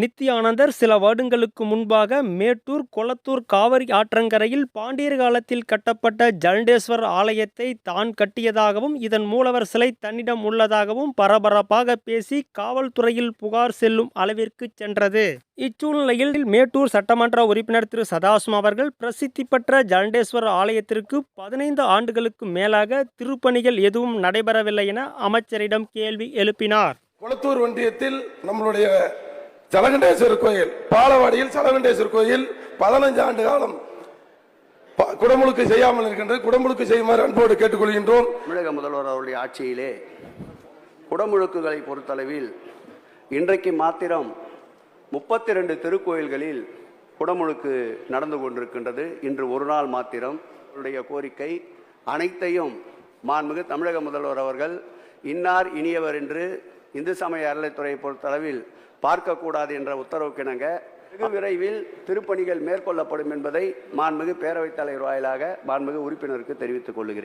நித்யானந்தர் சில வருடங்களுக்கு முன்பாக மேட்டூர் கொளத்தூர் காவிரி ஆற்றங்கரையில் பாண்டியர் காலத்தில் கட்டப்பட்ட ஜலண்டேஸ்வர் ஆலயத்தை தான் கட்டியதாகவும் இதன் மூலவர் சிலை தன்னிடம் உள்ளதாகவும் பரபரப்பாக பேசி காவல்துறையில் புகார் செல்லும் அளவிற்கு சென்றது. இச்சூழ்நிலையில் மேட்டூர் சட்டமன்ற உறுப்பினர் திரு. சதாசும் அவர்கள் பிரசித்தி பெற்ற ஜலண்டேஸ்வர் ஆலயத்திற்கு பதினைந்து ஆண்டுகளுக்கு மேலாக திருப்பணிகள் எதுவும் நடைபெறவில்லை என அமைச்சரிடம் கேள்வி எழுப்பினார். கொளத்தூர் ஒன்றியத்தில் நம்மளுடைய சலகண்டேஸ்வரர் கோயில் பாலவாடியில் சலகண்டேஸ்வரர் கோயில் பதினஞ்சு ஆண்டு காலம் ப- குடமுழுக்கு செய்யாமல் இருக்கின்றது. குடமுழுக்கு செய்யுமாறு அன்போடு கேட்டுக்கொள்கின்றோம். தமிழக முதல்வர் அவருடைய ஆட்சியிலே குடமுழுக்குகளை பொறுத்தளவில் இன்றைக்கு மாத்திரம் முப்பத்தி ரெண்டு திருக்கோயில்களில் குடமுழுக்கு நடந்து கொண்டிருக்கின்றது. இன்று ஒரு நாள் மாத்திரம். அவருடைய கோரிக்கை அனைத்தையும் மாண்புமிகு தமிழக முதல்வர் அவர்கள் இன்னார் இனியவர் என்று இந்து சமய அறநிலைத்துறையை பொறுத்தளவில் பார்க்கக்கூடாது என்ற உத்தரவுக்கிணங்க வெகு விரைவில் திருப்பணிகள் மேற்கொள்ளப்படும் என்பதை மாண்புமிகு பேரவைத் தலைவர் வாயிலாக மாண்புமிகு உறுப்பினருக்கு தெரிவித்துக் கொள்கிறேன்.